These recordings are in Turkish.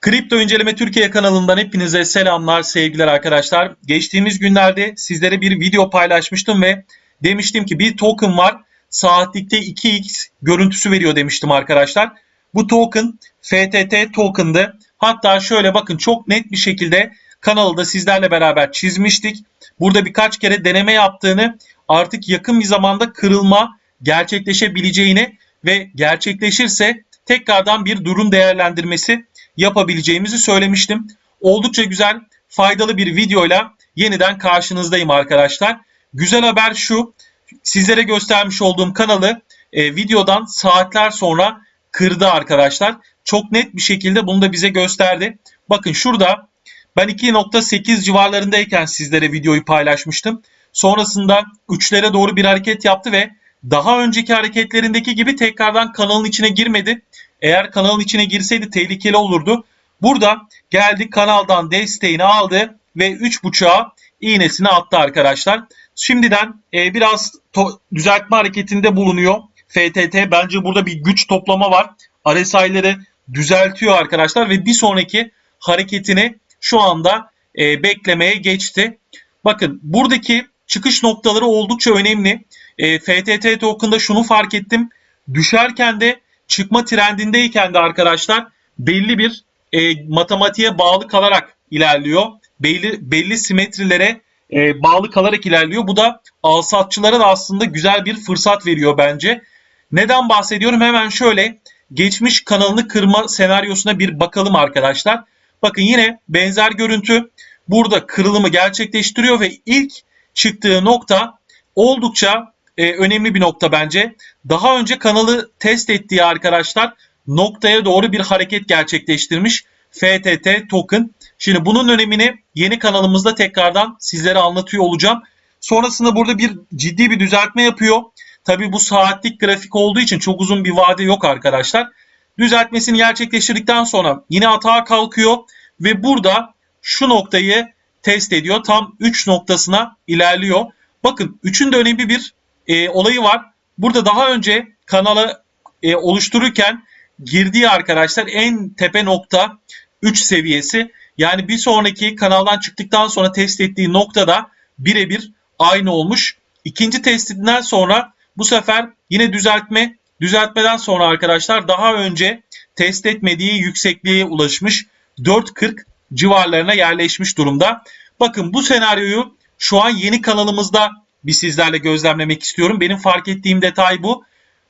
Kripto İnceleme Türkiye kanalından hepinize selamlar, sevgiler arkadaşlar. Geçtiğimiz günlerde sizlere bir video paylaşmıştım ve demiştim ki bir token var. Saatlikte 2x görüntüsü veriyor demiştim arkadaşlar. Bu token FTT token'dı. Hatta şöyle bakın çok net bir şekilde kanalı da sizlerle beraber çizmiştik. Burada birkaç kere deneme yaptığını artık yakın bir zamanda kırılma gerçekleşebileceğini ve gerçekleşirse tekrardan bir durum değerlendirmesi yapabileceğimizi söylemiştim. Oldukça güzel, faydalı bir videoyla yeniden karşınızdayım arkadaşlar. Güzel haber şu, sizlere göstermiş olduğum kanalı e, videodan saatler sonra kırdı arkadaşlar. Çok net bir şekilde bunu da bize gösterdi. Bakın şurada ben 2.8 civarlarındayken sizlere videoyu paylaşmıştım. Sonrasında 3'lere doğru bir hareket yaptı ve daha önceki hareketlerindeki gibi tekrardan kanalın içine girmedi. Eğer kanalın içine girseydi tehlikeli olurdu. Burada geldi kanaldan desteğini aldı ve 3.5'a iğnesini attı arkadaşlar. Şimdiden e, biraz düzeltme hareketinde bulunuyor. FTT bence burada bir güç toplama var. RSI'leri düzeltiyor arkadaşlar ve bir sonraki hareketini şu anda e, beklemeye geçti. Bakın buradaki çıkış noktaları oldukça önemli. E, FTT token'da şunu fark ettim. Düşerken de çıkma trendindeyken de arkadaşlar belli bir e, matematiğe bağlı kalarak ilerliyor. Belli belli simetrilere e, bağlı kalarak ilerliyor. Bu da alsatçılara da aslında güzel bir fırsat veriyor bence. Neden bahsediyorum? Hemen şöyle geçmiş kanalını kırma senaryosuna bir bakalım arkadaşlar. Bakın yine benzer görüntü burada kırılımı gerçekleştiriyor ve ilk çıktığı nokta oldukça e, önemli bir nokta bence. Daha önce kanalı test ettiği arkadaşlar noktaya doğru bir hareket gerçekleştirmiş FTT token. Şimdi bunun önemini yeni kanalımızda tekrardan sizlere anlatıyor olacağım. Sonrasında burada bir ciddi bir düzeltme yapıyor. Tabi bu saatlik grafik olduğu için çok uzun bir vade yok arkadaşlar. Düzeltmesini gerçekleştirdikten sonra yine atağa kalkıyor ve burada şu noktayı test ediyor. Tam 3 noktasına ilerliyor. Bakın 3'ün de önemli bir e, olayı var. Burada daha önce kanalı e, oluştururken girdiği arkadaşlar en tepe nokta 3 seviyesi. Yani bir sonraki kanaldan çıktıktan sonra test ettiği noktada birebir aynı olmuş. İkinci testinden sonra bu sefer yine düzeltme. Düzeltmeden sonra arkadaşlar daha önce test etmediği yüksekliğe ulaşmış. 4.40 civarlarına yerleşmiş durumda. Bakın bu senaryoyu şu an yeni kanalımızda bir sizlerle gözlemlemek istiyorum. Benim fark ettiğim detay bu.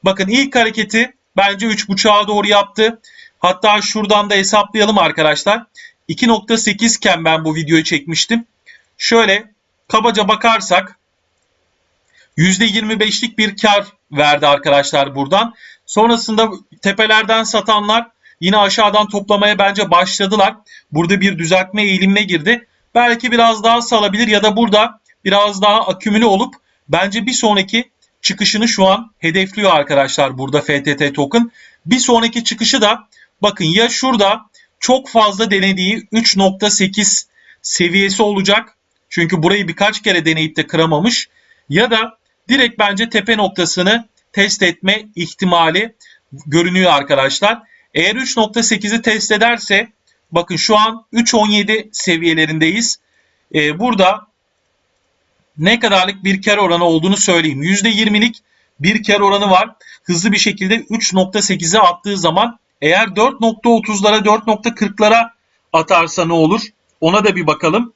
Bakın ilk hareketi bence 3.5'a doğru yaptı. Hatta şuradan da hesaplayalım arkadaşlar. 2.8 iken ben bu videoyu çekmiştim. Şöyle kabaca bakarsak %25'lik bir kar verdi arkadaşlar buradan. Sonrasında tepelerden satanlar yine aşağıdan toplamaya bence başladılar. Burada bir düzeltme eğilimine girdi. Belki biraz daha salabilir ya da burada biraz daha akümüle olup bence bir sonraki çıkışını şu an hedefliyor arkadaşlar burada FTT token. Bir sonraki çıkışı da bakın ya şurada çok fazla denediği 3.8 seviyesi olacak. Çünkü burayı birkaç kere deneyip de kıramamış. Ya da direkt bence tepe noktasını test etme ihtimali görünüyor arkadaşlar. Eğer 3.8'i test ederse bakın şu an 3.17 seviyelerindeyiz. Ee, burada ne kadarlık bir kar oranı olduğunu söyleyeyim. %20'lik bir kar oranı var. Hızlı bir şekilde 3.8'e attığı zaman eğer 4.30'lara 4.40'lara atarsa ne olur? Ona da bir bakalım.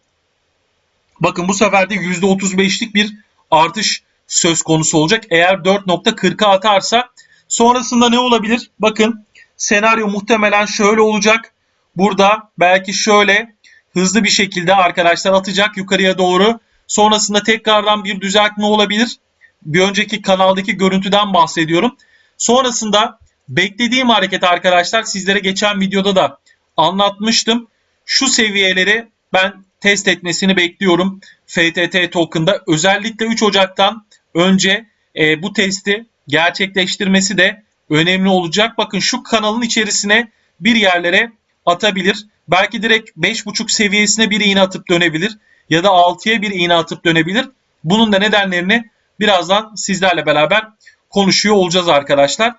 Bakın bu sefer de %35'lik bir artış söz konusu olacak. Eğer 4.40'a atarsa sonrasında ne olabilir? Bakın senaryo muhtemelen şöyle olacak. Burada belki şöyle hızlı bir şekilde arkadaşlar atacak yukarıya doğru. Sonrasında tekrardan bir düzeltme olabilir. Bir önceki kanaldaki görüntüden bahsediyorum. Sonrasında beklediğim hareket arkadaşlar sizlere geçen videoda da anlatmıştım. Şu seviyeleri ben test etmesini bekliyorum FTT token'da. Özellikle 3 Ocak'tan önce e, bu testi gerçekleştirmesi de önemli olacak. Bakın şu kanalın içerisine bir yerlere atabilir. Belki direkt 5.5 seviyesine bir iğne atıp dönebilir ya da 6'ya bir iğne atıp dönebilir. Bunun da nedenlerini birazdan sizlerle beraber konuşuyor olacağız arkadaşlar.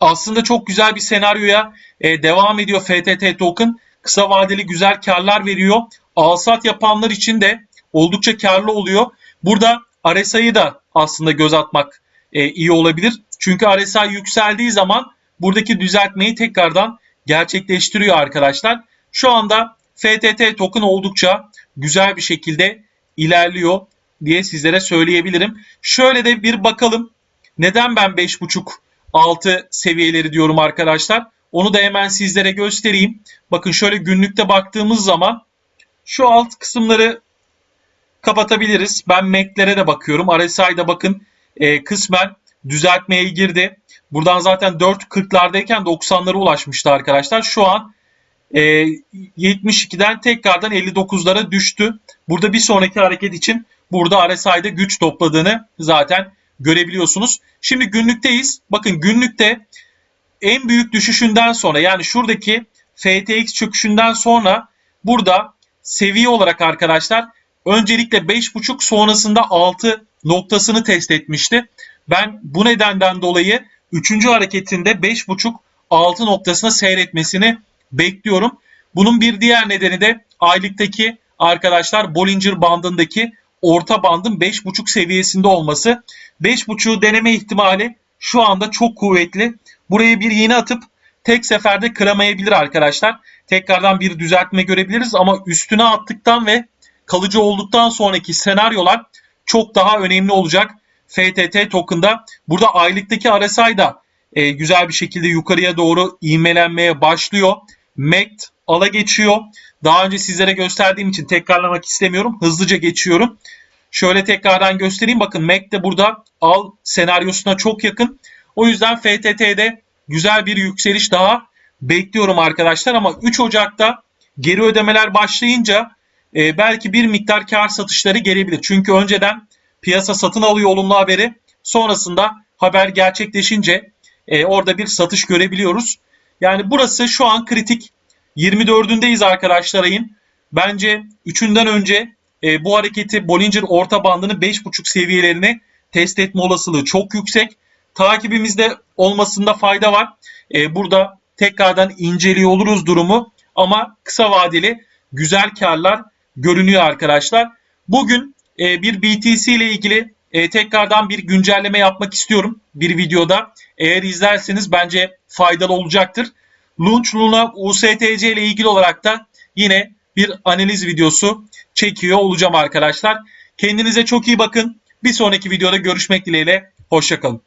aslında çok güzel bir senaryoya e, devam ediyor FTT token. Kısa vadeli güzel karlar veriyor. Alsat yapanlar için de oldukça karlı oluyor. Burada RSI'yi da aslında göz atmak e, iyi olabilir. Çünkü RSI yükseldiği zaman buradaki düzeltmeyi tekrardan gerçekleştiriyor arkadaşlar. Şu anda FTT token oldukça güzel bir şekilde ilerliyor diye sizlere söyleyebilirim. Şöyle de bir bakalım. Neden ben 5.5 6 seviyeleri diyorum arkadaşlar. Onu da hemen sizlere göstereyim. Bakın şöyle günlükte baktığımız zaman şu alt kısımları kapatabiliriz. Ben MAC'lere de bakıyorum. RSI'da bakın e, kısmen düzeltmeye girdi. Buradan zaten 4.40'lardayken 90'lara ulaşmıştı arkadaşlar. Şu an e, 72'den tekrardan 59'lara düştü. Burada bir sonraki hareket için burada RSI'de güç topladığını zaten görebiliyorsunuz. Şimdi günlükteyiz. Bakın günlükte en büyük düşüşünden sonra yani şuradaki FTX çöküşünden sonra burada seviye olarak arkadaşlar öncelikle 5.5 sonrasında 6 noktasını test etmişti. Ben bu nedenden dolayı 3. hareketinde 5.5 6 noktasına seyretmesini bekliyorum. Bunun bir diğer nedeni de aylıktaki arkadaşlar Bollinger bandındaki orta bandın 5.5 seviyesinde olması. 5.5'u deneme ihtimali şu anda çok kuvvetli. Buraya bir iğne atıp tek seferde kıramayabilir arkadaşlar. Tekrardan bir düzeltme görebiliriz ama üstüne attıktan ve kalıcı olduktan sonraki senaryolar çok daha önemli olacak. FTT token'da. Burada aylıktaki RSI da e, güzel bir şekilde yukarıya doğru ivmelenmeye başlıyor. MECT ala geçiyor. Daha önce sizlere gösterdiğim için tekrarlamak istemiyorum. Hızlıca geçiyorum. Şöyle tekrardan göstereyim. Bakın MAC de burada al senaryosuna çok yakın. O yüzden FTT'de güzel bir yükseliş daha bekliyorum arkadaşlar. Ama 3 Ocak'ta geri ödemeler başlayınca e, belki bir miktar kar satışları gelebilir. Çünkü önceden piyasa satın alıyor olumlu haberi. Sonrasında haber gerçekleşince e, orada bir satış görebiliyoruz. Yani burası şu an kritik. 24'ündeyiz arkadaşlar ayın. Bence 3'ünden önce e, bu hareketi Bollinger orta bandını 5.5 seviyelerine test etme olasılığı çok yüksek. Takibimizde olmasında fayda var. E, burada tekrardan inceliyor oluruz durumu ama kısa vadeli güzel karlar görünüyor arkadaşlar. Bugün e, bir BTC ile ilgili e, tekrardan bir güncelleme yapmak istiyorum bir videoda. Eğer izlerseniz bence faydalı olacaktır. Launch Luna USTC ile ilgili olarak da yine bir analiz videosu çekiyor olacağım arkadaşlar. Kendinize çok iyi bakın. Bir sonraki videoda görüşmek dileğiyle. Hoşçakalın.